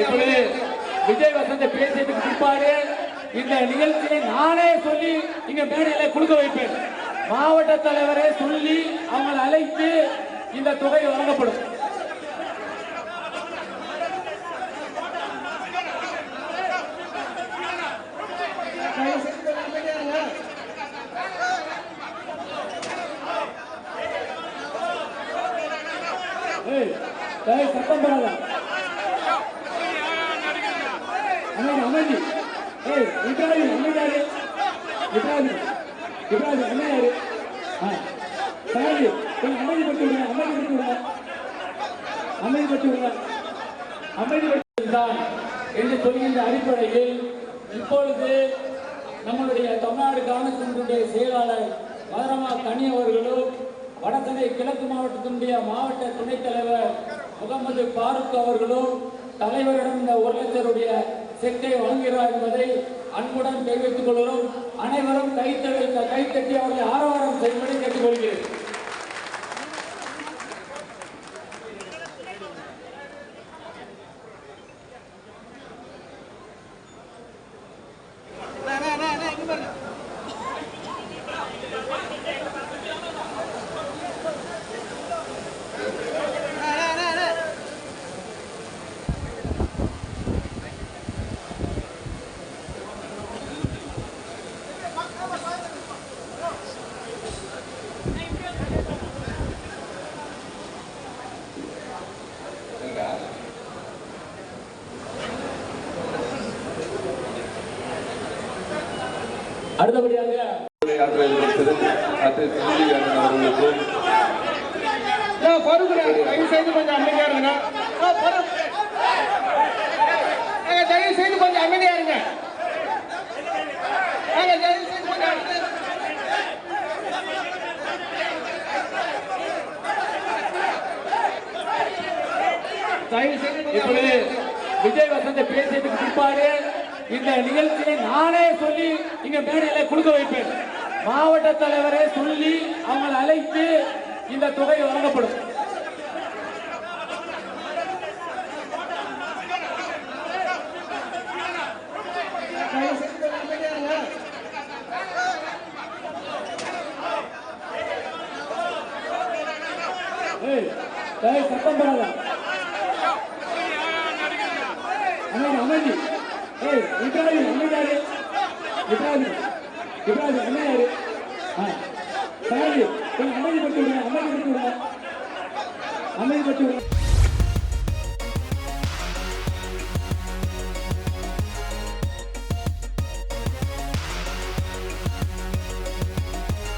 இப்பொழுது விஜய் வசந்த பேசியதுக்கு பிற்பாடு இந்த நிகழ்ச்சியை நானே சொல்லி இங்க மேடையில கொடுக்க வைப்பேன். மாவட்ட தலைவரை சொல்லி அவங்களை அழைத்து இந்த தொகை வழங்கப்படும். சத்தம் பண்ணலாம் கொஞ்சம் ஏய், ஏய், சத்தம் போடாத அமைதி இப்ராஹிம் இப்ராஹிம் இப்ராஹிம் அமைதியாரு ஆ சாரி கொஞ்சம் அமைதிப்பட்டு விடுங்க அமைதிப்பட்டு விடுங்க அமைதிப்பட்டு விடுங்க அமைதிப்பட்டுதான் என்று சொல்கின்ற அடிப்படையில் இப்பொழுது நம்மளுடைய தமிழ்நாடு காங்கிரசினுடைய செயலாளர் மதுரமா கனி அவர்களும் வடசென்னை கிழக்கு மாவட்டத்தினுடைய மாவட்ட துணைத் தலைவர் முகமது பாருக் அவர்களும் தலைவரிடம் இந்த ஒரு லட்சருடைய செக்கை வழங்குகிறார் என்பதை அன்புடன் தெரிவித்துக் கொள்கிறோம். அனைவரும் கைத்தடி கைத்தட்டி அவர்கள் அடுத்தபடியாக செந்தில் அண்ணன் அவர்களுக்கும் நான் பருகுறேன் தயவு செய்து கொஞ்சம் அமைதியா இருங்க தயவு செய்து கொஞ்சம் அமைதியா இருங்க தயவு செய்து கொஞ்சம் அமைதியா. தயவு செய்து இப்பொழுது. விஜய் வசந்த பேசியதுக்கு பிற்பாடு இந்த நிகழ்ச்சியை நானே சொல்லி இங்க மேடையில கொடுக்க வைப்பேன். மாவட்ட தலைவரை சொல்லி அவங்களை அழைத்து இந்த தொகை வழங்கப்படும். தயவு செய்து சத்தம் அமைதி அமைதி இப்ராஹிம் அமைதியாரு இப்ராஹிம் இப்ராஹிம் அமைதியாரு ஆ சாரி கொஞ்சம் அமைதிப்பட்டு விடுங்க அமைதிப்பட்டு விடுங்க அமைதிப்பட்டு விடுங்க